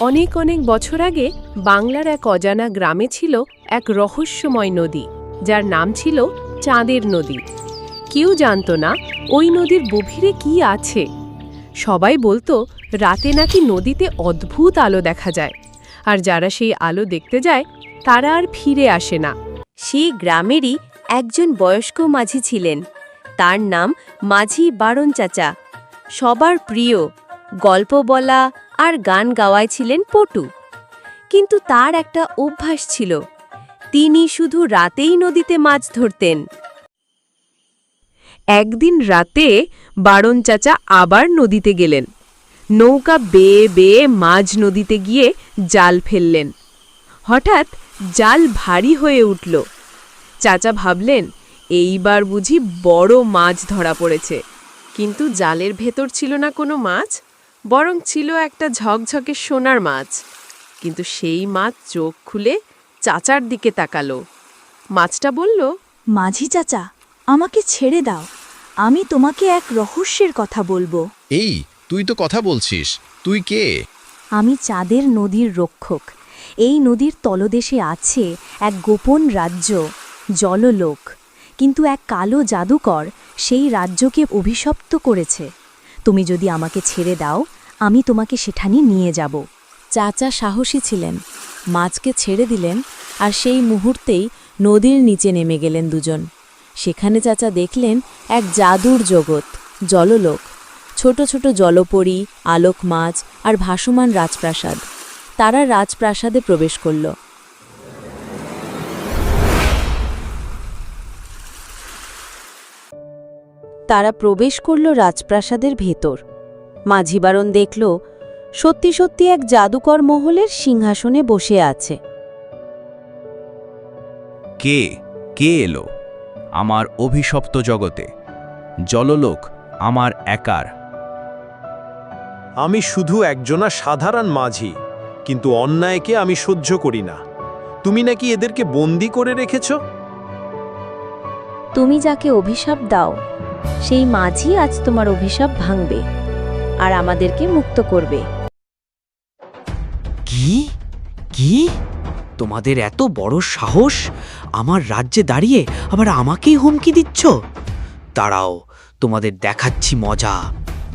অনেক অনেক বছর আগে বাংলার এক অজানা গ্রামে ছিল এক রহস্যময় নদী, যার নাম ছিল চাঁদের নদী। কেউ জানতো না ওই নদীর গভীরে কি আছে। সবাই বলতো, রাতে নাকি নদীতে অদ্ভুত আলো দেখা যায়, আর যারা সেই আলো দেখতে যায়, তারা আর ফিরে আসে না। সেই গ্রামেরই একজন বয়স্ক মাঝি ছিলেন। তার নাম মাঝি বারণ চাচা। সবার প্রিয়, গল্প বলা আর গান গাওয়ায় ছিলেন পটু। কিন্তু তার একটা অভ্যাস ছিল, তিনি শুধু রাতেই নদীতে মাছ ধরতেন। একদিন রাতে বারণ চাচা আবার নদীতে গেলেন। নৌকা বেয়ে বেয়ে মাঝ নদীতে গিয়ে জাল ফেললেন। হঠাৎ জাল ভারী হয়ে উঠল। চাচা ভাবলেন, এইবার বুঝি বড় মাছ ধরা পড়েছে। কিন্তু জালের ভেতর ছিল না কোনো মাছ বরং ছিল একটা ঝকঝকে সোনার মাছ। কিন্তু সেই মাছ চোখ খুলে চাচার দিকে তাকালো। মাছটা বলল মাঝি চাচা আমাকে ছেড়ে দাও। আমি তোমাকে এক রহস্যের কথা বলব। এই তুই তো কথা বলছিস। তুই কে? আমি চাঁদের নদীর রক্ষক। এই নদীর তলদেশে আছে এক গোপন রাজ্য জললোক। কিন্তু এক কালো জাদুকর সেই রাজ্যকে অভিশপ্ত করেছে। তুমি যদি আমাকে ছেড়ে দাও, আমি তোমাকে সেখানে নিয়ে যাব। চাচা সাহসী ছিলেন, মাছকে ছেড়ে দিলেন, আর সেই মুহূর্তেই নদীর নিচে নেমে গেলেন দুজন। সেখানে চাচা দেখলেন এক জাদুর জগৎ, জললোক। ছোট ছোট জলপরী, আলোক মাছ আর ভাসমান রাজপ্রাসাদ। তারা রাজপ্রাসাদে প্রবেশ করল। তারা প্রবেশ করল রাজপ্রাসাদের ভেতর। মাঝিবারণ দেখল সত্যি সত্যি এক জাদুকর মহলের সিংহাসনে বসে আছে। কে? কে এলো? আমার অভিশপ্ত জগতে। জললোক আমার একার। আমি শুধু একজনা সাধারণ মাঝি কিন্তু অন্যায়কে আমি সহ্য করি না। তুমি নাকি এদেরকে বন্দি করে রেখেছ? তুমি যাকে অভিশাপ দাও সেই মাঝি আজ তোমার অভিশাপ ভাঙবে আর আমাদেরকে মুক্ত করবে। কি? কি? তোমাদের এত বড় সাহস? আমার রাজ্যে দাঁড়িয়ে আবার আমাকেই হুমকি দিচ্ছ? দাঁড়াও তোমাদের দেখাচ্ছি মজা।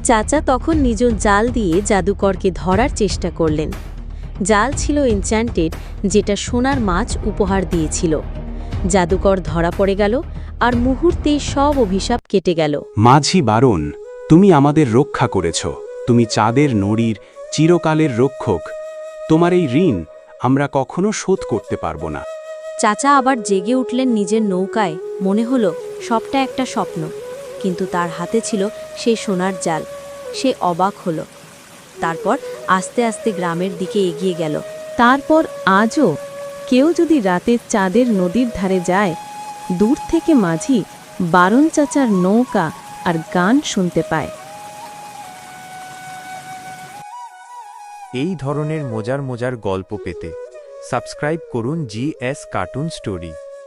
চাচা তখন নিজ জাল দিয়ে জাদুকরকে ধরার চেষ্টা করলেন। জাল ছিল এনচ্যান্টেড যেটা সোনার মাছ উপহার দিয়েছিল। জাদুকর ধরা পড়ে গেল আর মুহূর্তেই সব অভিশাপ কেটে গেল। মাঝি বারণ তুমি আমাদের রক্ষা করেছ। তুমি চাঁদের নড়ির চিরকালের রক্ষক। তোমার এই ঋণ আমরা কখনো শোধ করতে পারব না। চাচা আবার জেগে উঠলেন নিজের নৌকায়। মনে হলো সবটা একটা স্বপ্ন। কিন্তু তার হাতে ছিল সেই সোনার জাল। সে অবাক হলো। তারপর আস্তে আস্তে গ্রামের দিকে এগিয়ে গেল। তারপর আজও কেউ যদি রাতে চাঁদের নদীর ধারে যায় দূর থেকে মাঝি বারণ চাচার নৌকা আর গান শুনতে পায়। এই ধরনের মজার মজার গল্প পেতে সাবস্ক্রাইব করুন জি এস কার্টুন স্টোরি।